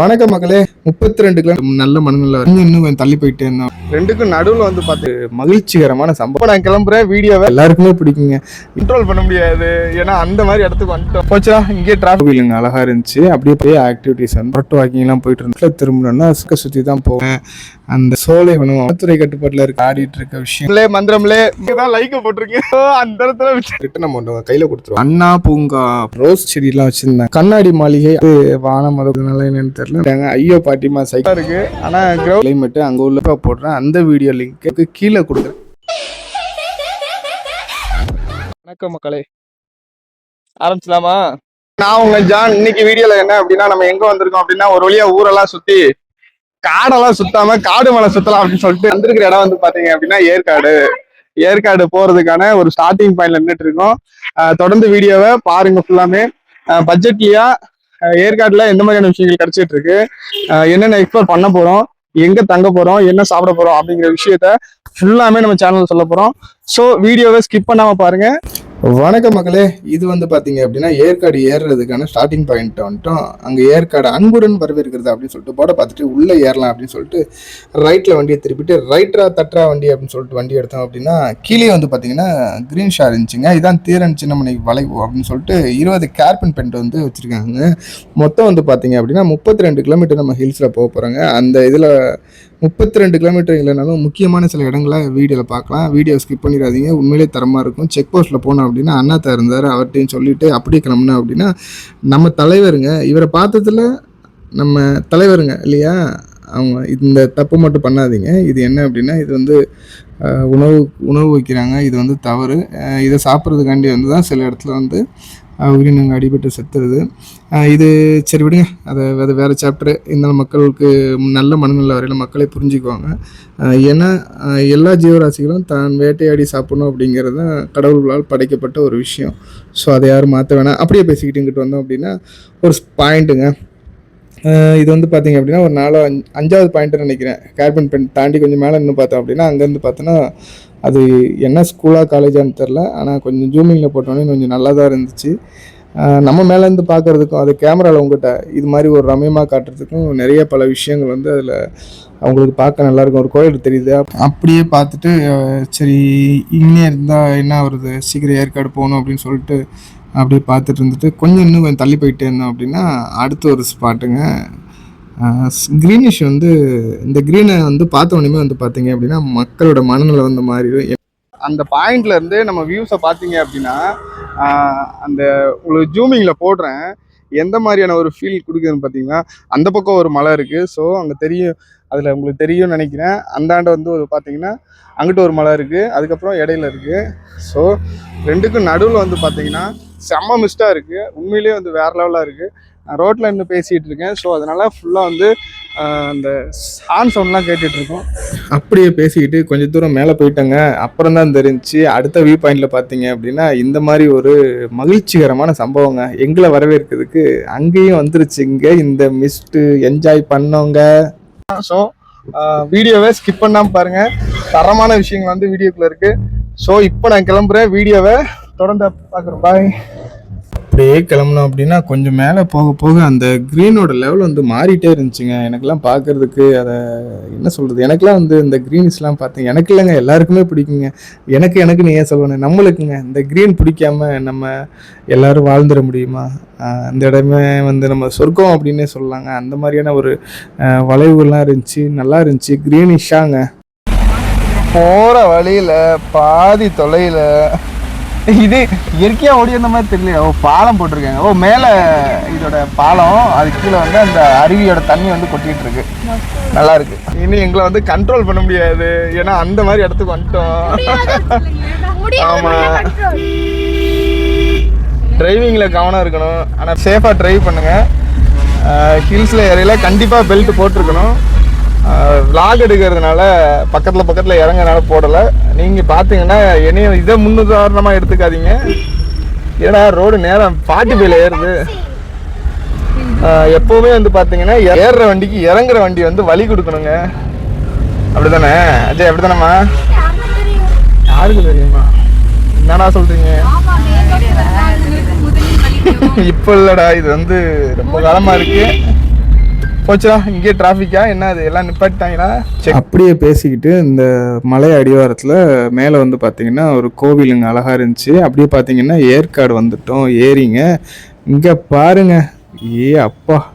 வணக்கம் மக்களே. முப்பத்தி ரெண்டு கிலோ நல்ல மனநிலை இன்னும் தள்ளி போயிட்டே இருந்தோம் ரெண்டுக்கும் நடுவில் வந்து பார்த்து மகிழ்ச்சிகரமான சம்பவம். நான் கிளம்புறேன் வீடியோவை எல்லாருக்குமே பிடிக்குங்க. கண்ட்ரோல் பண்ண முடியாது. ஏன்னா அந்த மாதிரி இடத்துக்கு வந்துட்டோம். போச்சா இங்கே டிராஃபிக் இல்லைங்க அழகா இருந்துச்சு. அப்படியே போய் ஆக்டிவிட்டிஸ் வந்து ரொட்டு வாக்கிங்லாம் போயிட்டு இருந்தோம். திரும்பணும்னா சுக்க சுற்றி தான் போவேன். அந்த சோலை வனம் வனத்துறை கட்டுப்பாட்டில் இருக்க ஆடிட்டு இருக்க விஷயம். மந்திரம்லே தான் லைக்க போட்டிருக்கேன் அந்த இடத்துல ரிட்டன் அமௌண்ட் கையில கொடுத்துருவோம். அண்ணா பூங்கா ரோஸ் செடியெல்லாம் வச்சிருந்தேன். கண்ணாடி மாளிகை வானம் அதனால என்னன்னு தெரியல. ஐயோ பாட்டிமா சைக்கா இருக்கு. ஆனா கிளைமேட் அங்க உள்ள போடுறேன். அந்த வீடியோ லிங்க்கு கீழே கொடுக்குறேன். வணக்கம் மக்களே. ஆரம்பிச்சலாமா நான் உங்க ஜான். இன்னைக்கு வீடியோல என்ன அப்படின்னா நம்ம எங்க வந்திருக்கோம் அப்படின்னா ஒரு வழியா ஊரெல்லாம் சுத்தி காடெல்லாம் சுத்தாம காடு மலை சுத்தலாம் அப்படின்னு சொல்லிட்டு வந்திருக்கிற இடம் வந்து பாத்தீங்க அப்படின்னா ஏற்காடு. ஏற்காடு போறதுக்கான ஒரு ஸ்டார்டிங் பாயிண்ட்ல நின்றுட்டு இருக்கோம். தொடர்ந்து வீடியோவை பாருங்க ஃபுல்லாமே பட்ஜெட்லியா ஏற்காடுல எந்த மாதிரியான விஷயங்கள் கிடைச்சிட்டு இருக்கு? என்னென்ன எக்ஸ்ப்ளோர் பண்ண போறோம்? எங்க தங்க போறோம்? என்ன சாப்பிட போறோம்? அப்படிங்கிற விஷயத்த ஃபுல்லாமே நம்ம சேனல்ல சொல்ல போறோம். ஸோ வீடியோவை ஸ்கிப் பண்ணாம பாருங்க. வணக்கம் மக்களே. இது வந்து பாத்தீங்க அப்படின்னா ஏற்காடு ஏறுறதுக்கான ஸ்டார்டிங் பாயிண்ட் வந்துட்டோம். அங்க ஏற்காடு அன்புடன் வரவேற்கிறது அப்படின்னு சொல்லிட்டு போட பார்த்துட்டு உள்ள ஏறலாம் அப்படின்னு சொல்லிட்டு ரைட்ல வண்டியை திருப்பிட்டு ரைட்ரா தட்ரா வண்டி அப்படின்னு சொல்லிட்டு வண்டி எடுத்தோம் அப்படின்னா கீழே வந்து பாத்தீங்கன்னா கிரீன் ஷார் இருந்துச்சுங்க. இதான் தீரன் சின்னமணி வளைவு அப்படின்னு சொல்லிட்டு இருபது கேர்பன் பென்ட் வந்து வச்சிருக்காங்க. மொத்தம் வந்து பாத்தீங்க அப்படின்னா முப்பத்தி ரெண்டு கிலோமீட்டர் நம்ம ஹில்ஸ்ல போக போகிறாங்க அந்த இதுல முப்பத்தி ரெண்டு கிலோமீட்டர் இல்லைனாலும் முக்கியமான சில இடங்களை வீடியோவில் பார்க்கலாம். வீடியோ ஸ்கிப் பண்ணிடாதீங்க. உண்மையிலே தரமாக இருக்கும். செக் போஸ்ட்டில் போனோம் அப்படின்னா அண்ணாத்தா இருந்தார். அவர்கிட்டையும் சொல்லிவிட்டு அப்படியே கிளம்புனா அப்படின்னா நம்ம தலைவருங்க இவரை பார்த்ததுல நம்ம தலைவருங்க இல்லையா? அவங்க இந்த தப்பு மட்டும் பண்ணாதீங்க. இது என்ன அப்படின்னா இது வந்து உணவு உணவு வைக்கிறாங்க. இது வந்து தவறு. இதை சாப்பிட்றதுக்காண்டி வந்து தான் சில இடத்துல வந்து உயிரினங்கள் அடிபட்டு செத்துறது. இது சரி விடுங்க. அதை அது வேறு சாப்டர் இருந்தாலும் மக்களுக்கு நல்ல மனநிலை வரையில் மக்களே புரிஞ்சுக்குவாங்க. ஏன்னா எல்லா ஜீவராசிகளும் தான் வேட்டையாடி சாப்பிடணும் அப்படிங்கிறது தான் கடவுள்களால் படைக்கப்பட்ட ஒரு விஷயம். ஸோ அதை யாரும் மாற்ற வேணாம். அப்படியே பேசிக்கிட்டு இங்கிட்டு வந்தோம் அப்படின்னா ஒரு பாயிண்ட்டுங்க இது வந்து பார்த்தீங்க அப்படின்னா ஒரு நாலு அஞ்சு அஞ்சாவது பாயிண்ட்டு நினைக்கிறேன். கார்பன் பென் தாண்டி கொஞ்சம் மேலே இன்னும் பார்த்தோம் அப்படின்னா அங்கேருந்து பார்த்தோன்னா அது என்ன ஸ்கூலாக காலேஜான்னு தெரில ஆனால் கொஞ்சம் ஜூமிங்கில் போட்டோன்னே கொஞ்சம் நல்லா தான் இருந்துச்சு நம்ம மேலேருந்து பார்க்குறதுக்கும் அது கேமராவில் உங்கள்கிட்ட இது மாதிரி ஒரு ரம்யமாக காட்டுறதுக்கும் நிறைய பல விஷயங்கள் வந்து அதில் அவங்களுக்கு பார்க்க நல்லாயிருக்கும். ஒரு கோயில் தெரியுது? அப்படியே பார்த்துட்டு சரி இங்கே இருந்தால் என்ன வருது சீக்கிரம் ஏற்காடு போகணும் அப்படின்னு சொல்லிட்டு அப்படியே பார்த்துட்டு இருந்துட்டு கொஞ்சம் இன்னும் கொஞ்சம் தள்ளி போயிட்டே இருந்தோம் அப்படின்னா அடுத்த ஒரு ஸ்பாட்டுங்க க்ரீனிஷ் வந்து இந்த க்ரீனை வந்து பார்த்த உடனே வந்து பார்த்தீங்க அப்படின்னா மக்களோட மனநிலை வந்த மாதிரி அந்த பாயிண்ட்ல இருந்து நம்ம வியூஸை பார்த்தீங்க அப்படின்னா அந்த உங்களுக்கு ஜூமிங்கில் போடுறேன். எந்த மாதிரியான ஒரு ஃபீல் கொடுக்குதுன்னு பார்த்தீங்கன்னா அந்த பக்கம் ஒரு மலை இருக்குது ஸோ அங்கே தெரியும் அதில் உங்களுக்கு தெரியும்னு நினைக்கிறேன். அந்தாண்ட வந்து ஒரு பார்த்தீங்கன்னா அங்கிட்ட ஒரு மலை இருக்குது அதுக்கப்புறம் இடையில இருக்குது ஸோ ரெண்டுக்கும் நடுவில் வந்து பார்த்தீங்கன்னா செம்ம மிஸ்டாக இருக்குது உண்மையிலேயே வந்து வேறு லெவலாக இருக்குது நான் ரோட்டில் இருந்து பேசிகிட்டு இருக்கேன். ஸோ அதனால் ஃபுல்லாக வந்து அந்த ஹார்ன் சவுண்ட்லாம் கேட்டுட்ருக்கோம் அப்படியே பேசிக்கிட்டு கொஞ்சம் தூரம் மேலே போயிட்டேங்க. அப்புறம் தான் தெரிஞ்சுச்சு அடுத்த வியூ பாயிண்டில் பார்த்தீங்க அப்படின்னா இந்த மாதிரி ஒரு மகிழ்ச்சிகரமான சம்பவங்க எங்களை வரவேற்கிறதுக்கு அங்கேயும் வந்துருச்சு. இங்கே இந்த மிஸ்ட்டு என்ஜாய் பண்ணோங்க. ஸோ வீடியோவை ஸ்கிப் பண்ணாமல் பாருங்கள் தரமான விஷயங்கள் வந்து வீடியோக்குள்ளே இருக்குது ஸோ இப்போ நான் கிளம்புறேன். வீடியோவை தொடர்ந்து பார்க்குறேன் பாய் அப்படியே கிளம்புனோம் அப்படின்னா கொஞ்சம் மேலே போக போக அந்த க்ரீனோட லெவல் வந்து மாறிட்டே இருந்துச்சுங்க. எனக்கெல்லாம் பார்க்கறதுக்கு அதை என்ன சொல்கிறது எனக்கெல்லாம் வந்து இந்த க்ரீன்ஸ்லாம் பார்த்தேன் எனக்கு இல்லைங்க எல்லாருக்குமே பிடிக்குங்க. எனக்கு எனக்குன்னு ஏன் சொல்லணும். நம்மளுக்குங்க இந்த க்ரீன் பிடிக்காம நம்ம எல்லாரும் வாழ்ந்துட முடியுமா? அந்த இடமே வந்து நம்ம சொர்க்கம் அப்படின்னே சொல்லலாங்க. அந்த மாதிரியான ஒரு வளைவுகள்லாம் இருந்துச்சு நல்லா இருந்துச்சு. க்ரீனிஷாங்க போகிற வழியில் பாதி தொலையில் இது இயற்கையாக ஓடி வந்த மாதிரி தெரியல ஓ பாலம் போட்டிருக்காங்க. ஓ மேலே இதோட பாலம் அது கீழே வந்து அந்த அருவியோட தண்ணி வந்து கொட்டிட்டு இருக்கு. நல்லா இருக்கு. இனி எங்களை வந்து கண்ட்ரோல் பண்ண முடியாது. ஏன்னா அந்த மாதிரி இடத்துக்கு வந்துட்டோம். ஆமா. டிரைவிங்கில் கவனம் இருக்கணும். ஆனால் சேஃபாக டிரைவ் பண்ணுங்க. ஹில்ஸில் ஏரியால கண்டிப்பாக பெல்ட் போட்டிருக்கணும். விலாக் எடுக்கிறதுனால பக்கத்தில் பக்கத்தில் இறங்குறனால போடலை. நீங்கள் பார்த்தீங்கன்னா என்னையும் இதை முன்னுதாரணமாக எடுத்துக்காதீங்க. ஏன்னா ரோடு நேரம் ஃபார்ட்டி ஃபைவ்ல ஏறுது. எப்பவுமே வந்து பார்த்தீங்கன்னா ஏறுற வண்டிக்கு இறங்குற வண்டி வந்து வழி கொடுக்கணுங்க. அப்படிதானே? அஜய் அப்படிதானம்மா? யாருக்கு தெரியுமா? என்னடா சொல்றீங்க? இப்போ இல்லடா இது வந்து ரொம்ப காலமா இருக்கு. போச்சுடா இங்கே டிராஃபிக்கா என்ன அது? எல்லாம் நிப்பாட்டாங்களா அப்படியே பேசிக்கிட்டு இந்த மலை அடிவாரத்தில் மேலே வந்து பார்த்தீங்கன்னா ஒரு கோவிலுங்க அழகாக இருந்துச்சு. அப்படியே பார்த்தீங்கன்னா ஏற்காடு வந்துட்டோம். ஏறிங்க. இங்கே பாருங்க. ஏ அப்பா.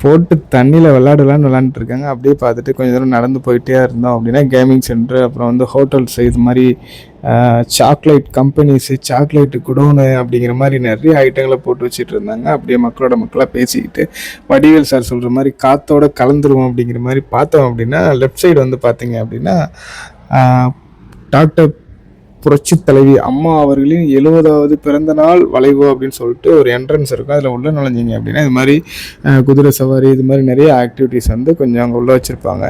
போட்டு தண்ணியில் விளாடலான்னு விளாண்டுட்டு இருக்காங்க. அப்படியே பார்த்துட்டு கொஞ்சம் தூரம் நடந்து போயிட்டே இருந்தோம் அப்படின்னா கேமிங் சென்டர் அப்புறம் வந்து ஹோட்டல்ஸ் இது மாதிரி சாக்லேட் கம்பெனிஸு சாக்லேட்டு குடோனு அப்படிங்கிற மாதிரி நிறைய ஐட்டங்களை போட்டு வச்சுட்டு இருந்தாங்க. அப்படியே மக்களோட மக்களாக பேசிக்கிட்டு வடிவேல் சார் சொல்கிற மாதிரி காத்தோட கலந்துருவோம் அப்படிங்கிற மாதிரி பார்த்தோம் அப்படின்னா லெஃப்ட் சைடு வந்து பார்த்தீங்க அப்படின்னா டாக்டர் புரட்சி தலைவி அம்மா அவர்களின் எழுபதாவது பிறந்த நாள் வளைவு அப்படின்னு சொல்லிட்டு ஒரு என்ட்ரன்ஸ் இருக்கும். அதில் உள்ள நுழைஞ்சிங்க அப்படின்னா இது மாதிரி குதிரை சவாரி இது மாதிரி நிறைய ஆக்டிவிட்டீஸ் வந்து கொஞ்சம் அங்கே உள்ளே வச்சுருப்பாங்க.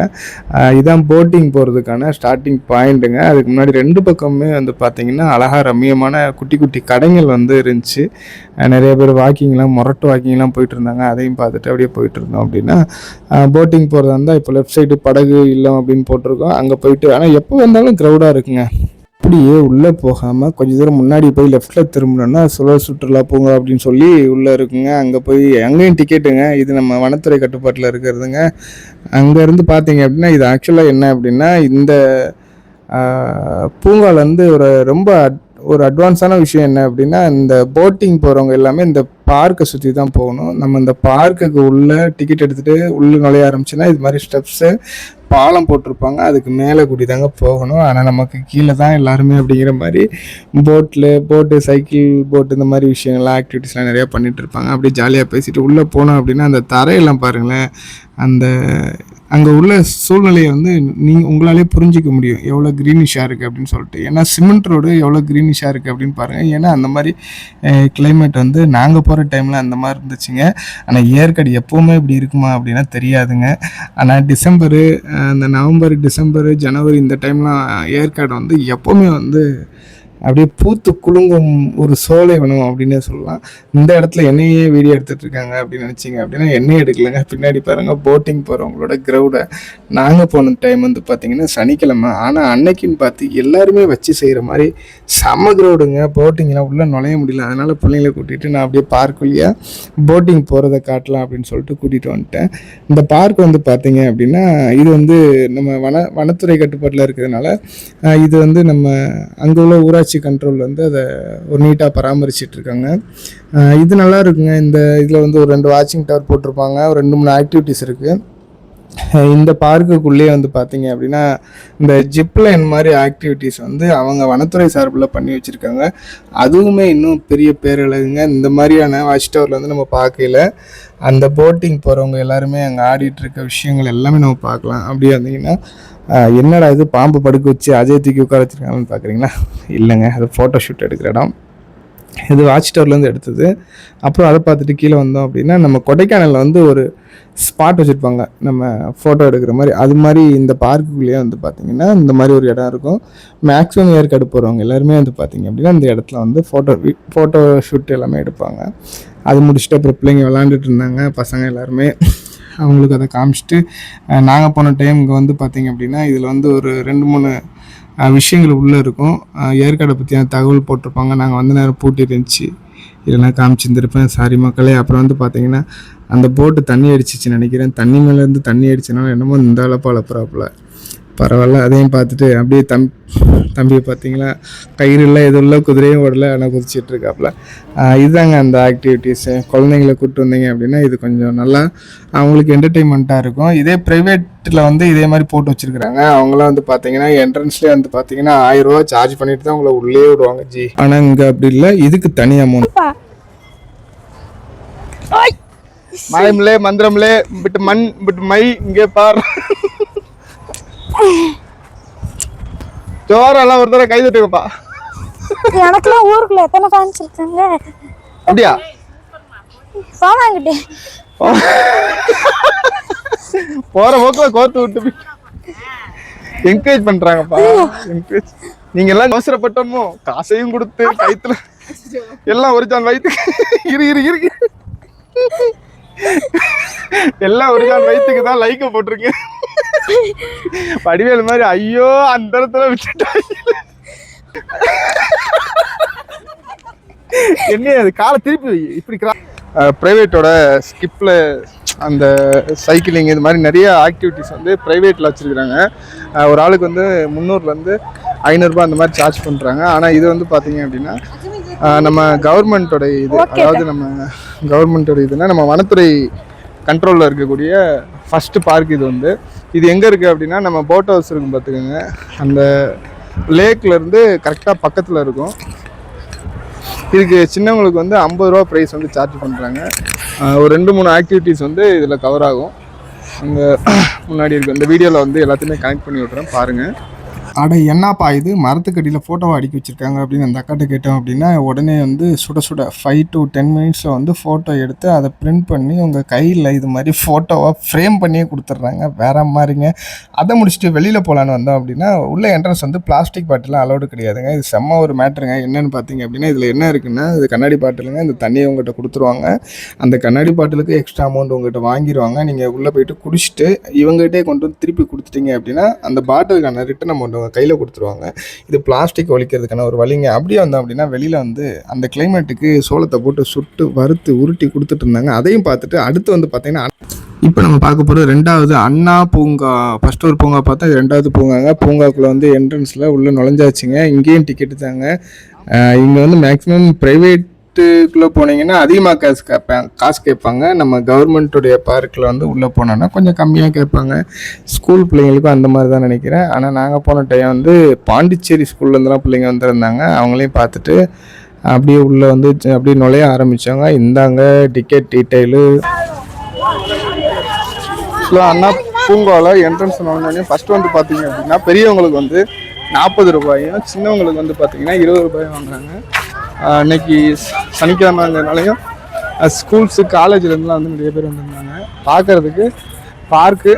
இதான் போட்டிங் போகிறதுக்கான ஸ்டார்டிங் பாயிண்ட்டுங்க அதுக்கு முன்னாடி ரெண்டு பக்கமுமே வந்து பார்த்திங்கன்னா அழகாக ரம்மியமான குட்டி குட்டி கடைகள் வந்து இருந்துச்சு. நிறைய பேர் வாக்கிங்லாம் முரட்டு வாக்கிங்லாம் போயிட்டு இருந்தாங்க. அதையும் பார்த்துட்டு அப்படியே போயிட்டு இருந்தோம் அப்படின்னா போட்டிங் போகிறதா இருந்தால் இப்போ லெஃப்ட் சைடு படகு இல்லம் அப்படின்னு போட்டிருக்கோம். அங்கே போயிட்டு ஆனால் எப்போ வந்தாலும் க்ரௌடாக இருக்குங்க. அப்படியே உள்ளே போகாமல் கொஞ்ச தூரம் முன்னாடி போய் லெஃப்ட்டில் திரும்பினோன்னா சுழல் சுற்றுலா பூங்கா அப்படின்னு சொல்லி உள்ளே இருக்குங்க. அங்கே போய் அங்கேயும் டிக்கெட்டுங்க இது நம்ம வனத்துறை கட்டுப்பாட்டில் இருக்கிறதுங்க. அங்கேருந்து பார்த்தீங்க அப்படின்னா இது ஆக்சுவலாக என்ன அப்படின்னா இந்த பூங்காலேருந்து ஒரு ரொம்ப அட்- ஒரு அட்வான்ஸான விஷயம் என்ன அப்படின்னா இந்த போட்டிங் போகிறவங்க எல்லாமே இந்த பார்க்கை சுற்றி தான் போகணும். நம்ம இந்த பார்க்குக்கு உள்ளே டிக்கெட் எடுத்துகிட்டு உள்ளே நுழைய ஆரம்பிச்சுன்னா இது மாதிரி ஸ்டெப்ஸு பாலம் போட்டிருப்பாங்க. அதுக்கு மேலே கூடி தாங்க போகணும். ஆனால் நமக்கு கீழே தான் எல்லாருமே அப்படிங்கிற மாதிரி போட்டில் போட்டு சைக்கிள் போட்டு இந்த மாதிரி விஷயங்கள்லாம் ஆக்டிவிட்டீஸ்லாம் நிறையா பண்ணிகிட்ருப்பாங்க இருப்பாங்க. அப்படியே ஜாலியாக பேசிட்டு உள்ளே போனோம் அப்படின்னா அந்த தரையெல்லாம் பாருங்களேன். அந்த அங்கே உள்ள சூழ்நிலையை வந்து நீங்கள் உங்களாலே புரிஞ்சிக்க முடியும். எவ்வளோ க்ரீனிஷாக இருக்குது அப்படின்னு சொல்லிட்டு. ஏன்னா சிமெண்ட் ரோடு எவ்வளோ க்ரீனிஷாக இருக்குது அப்படின்னு பாருங்கள் ஏன்னா அந்த மாதிரி கிளைமேட் வந்து நாங்கள் போகிற டைமில் அந்த மாதிரி இருந்துச்சுங்க. ஆனால் ஏற்காடு எப்போவுமே இப்படி இருக்குமா அப்படின்னா தெரியாதுங்க. ஆனால் டிசம்பரு அந்த நவம்பர் டிசம்பர் ஜனவரி இந்த டைம்லாம் ஏற்காடு வந்து எப்போவுமே வந்து அப்படியே பூத்து குலுங்கும் ஒரு சோலை வனம் அப்படின்னே சொல்லலாம். இந்த இடத்துல என்னையே வீடியோ எடுத்துகிட்டு இருக்காங்க அப்படின்னு நினச்சிங்க அப்படின்னா என்னையே எடுக்கலைங்க. பின்னாடி பாருங்க போட்டிங் போகிறவங்களோட க்ரௌடை நாங்கள் போன டைம் வந்து பார்த்தீங்கன்னா சனிக்கிழமை. ஆனால் அன்னைக்குன்னு பார்த்து எல்லாருமே வச்சு செய்கிற மாதிரி செம க்ரௌடுங்க போட்டிங்லாம் உள்ளே நுழைய முடியல. அதனால் பிள்ளைங்களை கூட்டிகிட்டு நான் அப்படியே பார்க் வழியாக போட்டிங் போகிறத காட்டலாம் அப்படின்னு சொல்லிட்டு கூட்டிகிட்டு வந்துட்டேன். இந்த பார்க் வந்து பார்த்தீங்க அப்படின்னா இது வந்து நம்ம வன வனத்துறை கட்டுப்பாட்டில் இருக்கிறதுனால இது வந்து நம்ம அங்கே உள்ள ஊராட்சி கண்ட்ரோல் வந்து அதை ஒரு நீட்டாக பராமரிச்சிட்டு இருக்காங்க. இது நல்லா இருக்குங்க. இந்த இதில் வந்து ஒரு ரெண்டு வாட்சிங் டவர் போட்டிருப்பாங்க. ஒரு ரெண்டு மூணு ஆக்டிவிட்டீஸ் இருக்குது இந்த பார்க்குக்குள்ளேயே வந்து பார்த்தீங்க அப்படின்னா இந்த ஜிப்லைன் மாதிரி ஆக்டிவிட்டீஸ் வந்து அவங்க வனத்துறை சார்பில் பண்ணி வச்சுருக்காங்க. அதுவுமே இன்னும் பெரிய பேரழகுங்க இந்த மாதிரியான வாட்ச் டவரில் வந்து நம்ம பார்க்கையில அந்த போட்டிங் போகிறவங்க எல்லாருமே அங்கே ஆடிட்டு இருக்க விஷயங்கள் எல்லாமே நம்ம பார்க்கலாம். அப்படி வந்தீங்கன்னா என்னடா இது? பாம்பு படுக்க வச்சு அஜய் தூக்கி உட்கார வச்சிருக்காங்கன்னு பார்க்குறீங்களா? இல்லைங்க அது ஃபோட்டோ ஷூட் எடுக்கிற இடம். இது வாட்ச் டவர்லேருந்து எடுத்தது. அப்புறம் அதை பார்த்துட்டு கீழே வந்தோம் அப்படின்னா நம்ம கொடைக்கானலில் வந்து ஒரு ஸ்பாட் வச்சுருப்பாங்க. நம்ம ஃபோட்டோ எடுக்கிற மாதிரி. அது மாதிரி இந்த பார்க்குள்ளேயே வந்து பார்த்திங்கன்னா இந்த மாதிரி ஒரு இடம் இருக்கும். மேக்ஸிமம் ஏற்காடு போகிறவங்க எல்லாருமே வந்து பார்த்திங்க அப்படின்னா இந்த இடத்துல வந்து ஃபோட்டோ ஃபோட்டோ ஷூட் எல்லாமே எடுப்பாங்க. அது முடிச்சுட்டு அப்புறம் பிள்ளைங்க விளாண்டுட்டு இருந்தாங்க. பசங்க எல்லாருமே அவங்களுக்கு அதை காமிச்சிட்டு நாங்கள் போன டைம் இங்கே வந்து பார்த்திங்க அப்படின்னா இதில் வந்து ஒரு ரெண்டு மூணு விஷயங்கள் உள்ளே இருக்கும். ஏற்காடை பற்றியான தகவல் போட்டிருப்பாங்க. நாங்கள் வந்து நேரம் பூட்டி இருந்துச்சு. இதெல்லாம் காமிச்சிருந்துருப்பேன். சாரி மக்களே. அப்புறம் வந்து பார்த்தீங்கன்னா அந்த போட்டு தண்ணி அடிச்சிச்சு நினைக்கிறேன். தண்ணி மேலேருந்து தண்ணி அடிச்சனால என்னமோ இந்த அளப்பா அளப்புறாப்புல பரவாயில்ல அதையும் பார்த்துட்டு அப்படியே தம் தம்பியை பார்த்தீங்களா? கயிறு இல்லை எதுவும் இல்லை குதிரையும் ஓடல ஆனால் குதிச்சிட்டு இருக்காப்புல. ஆஹ் இதுதாங்க அந்த ஆக்டிவிட்டீஸு குழந்தைங்கள கூப்பிட்டு வந்தீங்க அப்படின்னா இது கொஞ்சம் நல்லா அவங்களுக்கு என்டர்டெயின்மெண்ட்டாக இருக்கும். இதே ப்ரைவேட்டில் வந்து இதே மாதிரி போட்டு வச்சுருக்குறாங்க. அவங்களாம் வந்து பார்த்தீங்கன்னா என்ட்ரன்ஸ்லேயே வந்து பார்த்தீங்கன்னா ஆயிரம் ரூபா சார்ஜ் பண்ணிட்டு தான் உங்களை உள்ளே விடுவாங்க. ஜி. ஆனால் இங்கே அப்படி இல்லை. இதுக்கு தனி அமௌண்ட் மாயம்லே மந்திரம்லே பிட்டு மண் பிட்டு மை இங்கே பார். ஜோரெல்லாம் ஒரு தடவை கை தட்டுங்கப்பா எனக்குலாம் ஊருக்குள்ள எத்தனை ஃபேன்ஸ் இருக்காங்க? அப்படியா? சோமாங்கிட்டே போற போக்குல கோர்த்து விட்டு என்கரேஜ் பண்றாங்கப்பா. என்கரேஜ் நீங்க எல்லாம் அவசரப்பட்டமோ? காசையும் கொடுத்து கைத்துல எல்லாம் ஒரு ஜான் வயிற்றுக்கு இரு இரு இரு. எல்லாம் ஒரு ஜான் வயிற்றுக்கு தான் லைக்க போட்டிருக்கீங்க வடிவேல் மாதிரி ஐயோ அந்த இடத்துல விட்டுட்டாங்க என்ன அது காலை திருப்பி இப்படி பிரைவேட்டோட ஸ்கிப்ல அந்த சைக்கிளிங் இது மாதிரி நிறைய ஆக்டிவிட்டிஸ் வந்து ப்ரைவேட்டில் வச்சுருக்குறாங்க. ஒரு ஆளுக்கு வந்து முந்நூறுலேருந்து ஐநூறுரூபா அந்த மாதிரி சார்ஜ் பண்ணுறாங்க ஆனால் இது வந்து பார்த்தீங்க அப்படின்னா நம்ம கவர்மெண்ட்டோட இது அதாவது நம்ம கவர்மெண்ட்டோட இதுனா நம்ம வனத்துறை கண்ட்ரோலில் இருக்கக்கூடிய ஃபஸ்ட்டு பார்க் இது வந்து. இது எங்கே இருக்குது அப்படின்னா நம்ம போட் ஹவுஸ் இருக்கும் பார்த்துக்கோங்க. அந்த லேக்லேருந்து கரெக்டாக பக்கத்தில் இருக்கும். இதுக்கு சின்னவங்களுக்கு வந்து ஐம்பது ரூபா ப்ரைஸ் வந்து சார்ஜ் பண்ணுறாங்க ஒரு ரெண்டு மூணு ஆக்டிவிட்டீஸ் வந்து இதில் கவர் ஆகும். அங்கே முன்னாடி இருக்குது இந்த வீடியோவில் வந்து எல்லாத்தையுமே கனெக்ட் பண்ணி விட்றேன் பாருங்கள் அட என்னப்பா இது? மரத்துக்கடியில் ஃபோட்டோவை அடிக்கி வச்சுருக்காங்க அப்படின்னு அந்த அக்காட்ட கேட்டோம் அப்படின்னா உடனே வந்து சுட சுட ஃபைவ் டு டென் மினிட்ஸில் வந்து ஃபோட்டோ எடுத்து அதை பிரிண்ட் பண்ணி உங்கள் கையில் இது மாதிரி ஃபோட்டோவாக ஃப்ரேம் பண்ணியே கொடுத்துட்றாங்க. வேற மாதிரிங்க. அதை முடிச்சுட்டு வெளியில் போகலான்னு வந்தோம் அப்படின்னா உள்ள என்ட்ரன்ஸ் வந்து பிளாஸ்டிக் பாட்டிலாம் அலௌடு கிடையாதுங்க. இது செம்ம ஒரு மேட்ருங்க என்னென்னு பார்த்தீங்க அப்படின்னா இதில் என்ன இருக்குன்னா இது கண்ணாடி பாட்டிலுங்க. இந்த தண்ணியை உங்கள்கிட்ட கொடுத்துருவாங்க. அந்த கண்ணாடி பாட்டிலுக்கு எக்ஸ்ட்ரா அமௌண்ட் உங்கள்கிட்ட வாங்கிடுவாங்க நீங்கள் உள்ளே போயிட்டு குடிச்சிட்டு இவங்ககிட்டே கொண்டு வந்து திருப்பி கொடுத்துட்டீங்க அப்படின்னா அந்த பாட்டிலுக்கான ரிட்டன் அமௌண்ட் உங்கள் கையில் கொடுத்துருவாங்க. இது பிளாஸ்டிக் ஒழிக்கிறதுக்கான ஒரு வழிங்க. அப்படியே வந்தோம் அப்படின்னா வெளியில் வந்து அந்த கிளைமேட்டுக்கு சோளத்தை போட்டு சுட்டு வறுத்து உருட்டி கொடுத்துட்டு இருந்தாங்க. அதையும் பார்த்துட்டு அடுத்து வந்து பார்த்தீங்கன்னா இப்போ நம்ம பார்க்க போகிறது ரெண்டாவது அண்ணா பூங்கா. ஃபர்ஸ்ட் ஒரு பூங்கா பார்த்தா ரெண்டாவது பூங்காங்க. பூங்காக்குள்ளே வந்து என்ட்ரன்ஸில் உள்ளே நுழைஞ்சாச்சுங்க. இங்கேயும் டிக்கெட்டு தாங்க. இங்கே வந்து மேக்ஸிமம் ப்ரைவேட்டுக்குள்ளே போனீங்கன்னா அதிகமாக காசு கேட்பாங்க காசு கேட்பாங்க நம்ம கவர்மெண்ட்டுடைய பார்க்கில் வந்து உள்ளே போனோன்னா கொஞ்சம் கம்மியாக கேட்பாங்க ஸ்கூல் பிள்ளைங்களுக்கும் அந்த மாதிரி தான் நினைக்கிறேன். ஆனால் நாங்கள் போன டைம் வந்து பாண்டிச்சேரி ஸ்கூல்லேருந்துலாம் பிள்ளைங்க வந்திருந்தாங்க. அவங்களையும் பார்த்துட்டு அப்படியே உள்ளே வந்து அப்படியே நுழைய ஆரம்பித்தாங்க இந்தாங்க டிக்கெட் டீட்டெயிலு ஸோ அண்ணா பூங்காவில் என்ட்ரன்ஸ் நுழைஞ்சோடனே ஃபஸ்ட்டு வந்து பார்த்தீங்க அப்படின்னா பெரியவங்களுக்கு வந்து நாற்பது ரூபாயும் சின்னவங்களுக்கு வந்து பார்த்தீங்கன்னா இருபது ரூபாயும் வாங்குறாங்க. இன்னைக்கு சனிக்கிழமைங்கிறனாலையும் ஸ்கூல்ஸு காலேஜ்லேருந்துலாம் வந்து நிறைய பேர் வந்திருந்தாங்க. பார்க்கறதுக்கு பார்க்கு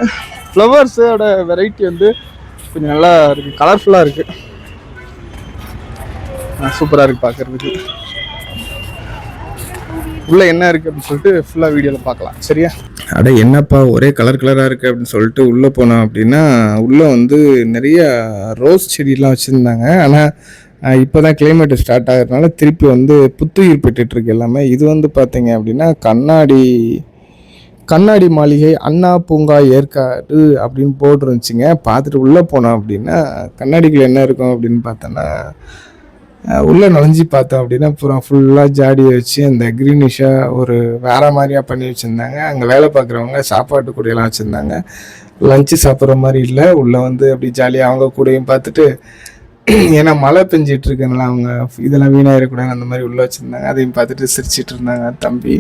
ஃப்ளவர்ஸோட வெரைட்டி வந்து கொஞ்சம் நல்லா இருக்குது கலர்ஃபுல்லாக இருக்குது சூப்பராக இருக்குது பார்க்குறதுக்கு. உள்ளே என்ன இருக்குது அப்படின்னு சொல்லிட்டு ஃபுல்லாக வீடியோவில் பார்க்கலாம். சரியா? அட என்னப்பா ஒரே கலர் கலராக இருக்குது அப்படின்னு சொல்லிட்டு உள்ளே போனோம் அப்படின்னா உள்ளே வந்து நிறைய ரோஸ் செடியெலாம் வச்சுருந்தாங்க. ஆனால் இப்போ தான் கிளைமேட் ஸ்டார்ட் ஆகிறதுனால திருப்பி வந்து புத்துயிர் பெற்றுட்டுருக்கு எல்லாமே. இது வந்து பார்த்தீங்க அப்படின்னா கண்ணாடி கண்ணாடி மாளிகை அண்ணா பூங்கா ஏற்காடு அப்படின்னு போட்டுருந்துச்சிங்க. பார்த்துட்டு உள்ளே போனோம் அப்படின்னா கண்ணாடிக்குள்ள என்ன இருக்கும் அப்படின்னு பார்த்தோன்னா உள்ளே நுழைஞ்சி பார்த்தோம் அப்படின்னா அப்புறம் ஃபுல்லாக ஜாடியை வச்சு அந்த க்ரீனிஷாக ஒரு வேற மாதிரியாக பண்ணி வச்சுருந்தாங்க. அங்கே வேலை பார்க்குறவங்க சாப்பாட்டு கூடையெல்லாம் வச்சுருந்தாங்க. லஞ்சு சாப்பிட்ற மாதிரி இல்லை. உள்ளே வந்து அப்படி ஜாலியாக அவங்க கூடயும் பார்த்துட்டு ஏன்னா மழை பெஞ்சிட்டு இருக்கனால அவங்க இதெல்லாம் வீணாயிடக்கூடாது அந்த மாதிரி உள்ளே வச்சுருந்தாங்க. அதையும் பார்த்துட்டு சிரிச்சிட்டு இருந்தாங்க தம்பி.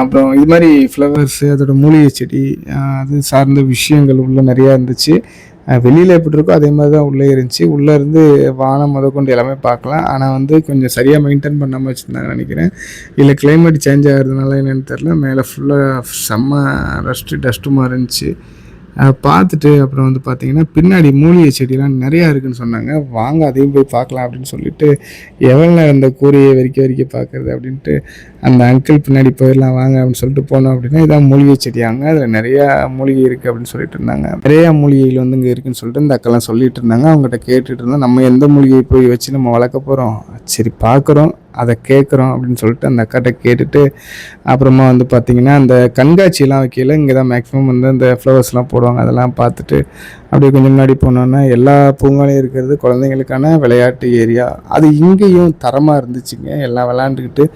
அப்புறம் இது மாதிரி ஃப்ளவர்ஸு அதோட மூலிகை செடி அது சார்ந்த விஷயங்கள் உள்ளே நிறையா இருந்துச்சு. வெளியில் எப்படி இருக்கோ அதே மாதிரி தான் உள்ளே இருந்துச்சு. உள்ளே இருந்து வானம் முத கொண்டு எல்லாமே பார்க்கலாம். ஆனால் வந்து கொஞ்சம் சரியாக மெயின்டைன் பண்ணாமல் வச்சுருந்தாங்கன்னு நினைக்கிறேன். இல்லை கிளைமேட் சேஞ்ச் ஆகிறதுனால என்னன்னு தெரில மேலே ஃபுல்லாக செம்ம ரஸ்ட்டு டஸ்ட்டுமா இருந்துச்சு. பார்த்துட்டு அப்புறம் வந்து பார்த்தீங்கன்னா பின்னாடி மூலிகை செடிலாம் நிறையா இருக்குன்னு சொன்னாங்க. வாங்க அதையும் போய் பார்க்கலாம் அப்படின்னு சொல்லிட்டு எவ்வளோ நேரம் இந்த கூரையை வரிக்க வரிக்க பார்க்குறது அப்படின்ட்டு அந்த அங்கிள் பின்னாடி போயிடலாம் வாங்க அப்படின்னு சொல்லிட்டு போனோம் அப்படின்னா இதான் மூலிகை செடியாங்க. அதில் நிறையா மூலிகை இருக்குது அப்படின்னு சொல்லிட்டு இருந்தாங்க. நிறையா மூலிகைகள் வந்து இங்கே இருக்குன்னு சொல்லிட்டு இந்த அக்கெல்லாம் சொல்லிட்டு இருந்தாங்க. அவங்ககிட்ட கேட்டுட்டு இருந்தோம். நம்ம எந்த மூலிகையை போய் வச்சு நம்ம வளர்க்க போகிறோம் சரி பார்க்குறோம். அதை கேட்குறோம் அப்படின்னு சொல்லிட்டு அந்த அக்காட்ட கேட்டுட்டு அப்புறமா வந்து பார்த்திங்கன்னா அந்த கண்காட்சியெல்லாம் வைக்கல. இங்கே தான் மேக்ஸிமம் வந்து அந்த ஃப்ளவர்ஸ்லாம் போடுவாங்க. அதெல்லாம் பார்த்துட்டு அப்படியே கொஞ்சம் முன்னாடி போனோன்னா எல்லா பூங்காலையும் இருக்கிறது குழந்தைங்களுக்கான விளையாட்டு ஏரியா அது இங்கேயும் தரமாக இருந்துச்சுங்க. எல்லாம் விளாண்டுக்கிட்டு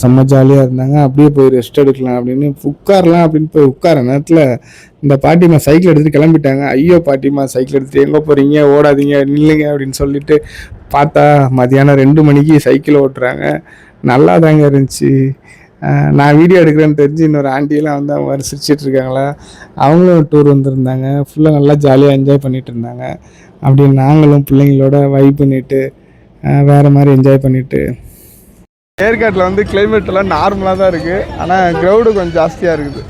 செம்ம ஜாலியாக இருந்தாங்க. அப்படியே போய் ரெஸ்ட் எடுக்கலாம் அப்படின்னு. உட்காரலாம் அப்படின்னு போய் உட்கார நேரத்தில் இந்த பாட்டிமா சைக்கிள் எடுத்துகிட்டு கிளம்பிட்டாங்க. ஐயோ பாட்டிமா சைக்கிள் எடுத்துகிட்டு எங்கே போகிறீங்க ஓடாதீங்க நில்லுங்க அப்படின்னு சொல்லிட்டு பார்த்தா மதியானம் ரெண்டு மணிக்கு சைக்கிள் ஓட்டுறாங்க. நல்லா தாங்க இருந்துச்சு நான் வீடியோ எடுக்கிறேன்னு தெரிஞ்சு இன்னொரு ஆண்டியெல்லாம் வந்து அவங்க வேறு சிரிச்சிட்டு இருக்காங்களா? அவங்களும் டூர் வந்திருந்தாங்க. ஃபுல்லாக நல்லா ஜாலியாக என்ஜாய் பண்ணிட்டு இருந்தாங்க. அப்படி நாங்களும் பிள்ளைங்களோட வைப் பண்ணிவிட்டு வேறு மாதிரி என்ஜாய் பண்ணிவிட்டு ஏற்காட்டில் வந்து கிளைமேட் எல்லாம் நார்மலாக தான் இருக்குது ஆனால் க்ரௌடு கொஞ்சம் ஜாஸ்தியாக இருக்குது.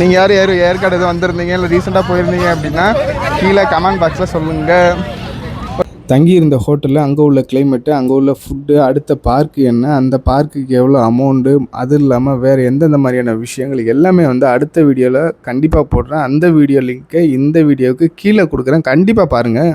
நீங்கள் யாரும் ஏறு ஏற்காடு எதுவும் வந்திருந்தீங்க? இல்லை ரீசெண்டாக போயிருந்தீங்க அப்படின்னா கீழே கமெண்ட் பாக்ஸில் சொல்லுங்கள் தங்கியிருந்த ஹோட்டலில் அங்கே உள்ள கிளைமேட்டு அங்கே உள்ள ஃபுட்டு அடுத்த பார்க்கு என்ன அந்த பார்க்குக்கு எவ்வளோ அமௌண்ட்டு அது இல்லாமல் வேறு எந்தெந்த மாதிரியான விஷயங்கள் எல்லாமே வந்து அடுத்த வீடியோவில் கண்டிப்பாக போடுறேன். அந்த வீடியோ லிங்க்கை இந்த வீடியோவுக்கு கீழே கொடுக்குறேன். கண்டிப்பாக பாருங்கள்